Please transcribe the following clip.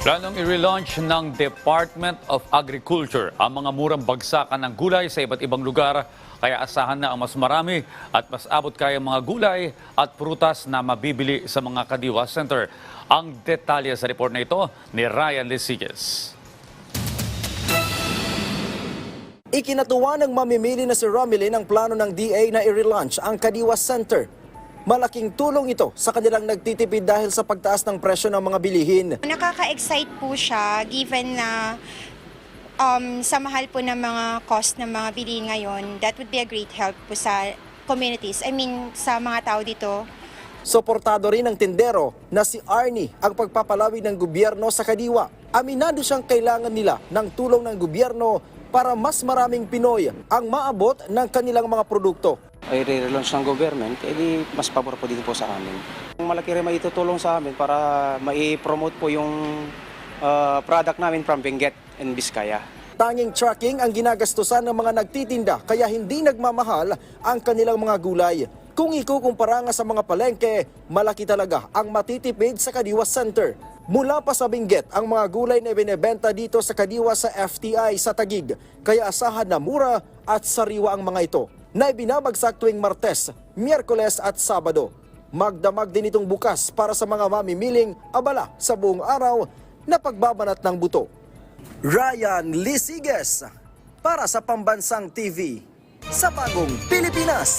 Planong i-relaunch ng Department of Agriculture ang mga murang bagsakan ng gulay sa iba't ibang lugar. Kaya asahan na ang mas marami at mas abot kaya mga gulay at prutas na mabibili sa mga Kadiwa Center. Ang detalye sa report na ito ni Ryan Lesiges. Ikinatuwa ng mamimili na si Romilin ang plano ng DA na i-relaunch ang Kadiwa Center. Malaking tulong ito sa kanilang nagtitipid dahil sa pagtaas ng presyo ng mga bilihin. Nakaka-excite po siya given na um, sa mahal po ng mga cost ng mga bilihin ngayon, that would be a great help po sa communities. I mean, sa mga tao dito. Suportado rin ng tindero na si Arnie ang pagpapalawig ng gobyerno sa Kadiwa. Aminado siyang kailangan nila ng tulong ng gobyerno para mas maraming Pinoy ang maabot ng kanilang mga produkto. Ay re-relaunch ng government, edi mas pabor po dito po sa amin. Malaki rin maitutulong sa amin para mai-promote po yung uh, product namin from Benguet and Vizcaya. Tanging tracking ang ginagastusan ng mga nagtitinda kaya hindi nagmamahal ang kanilang mga gulay. Kung ikukumpara nga sa mga palengke, malaki talaga ang matitipid sa Kadiwa Center. Mula pa sa Benguet ang mga gulay na binebenta dito sa Kadiwa sa FTI sa Tagig. Kaya asahan na mura at sariwa ang mga ito na ibinabagsak tuwing Martes, Miyerkules at Sabado. Magdamag din itong bukas para sa mga mamimiling abala sa buong araw na pagbabanat ng buto. Ryan Lisiges para sa Pambansang TV sa Bagong Pilipinas.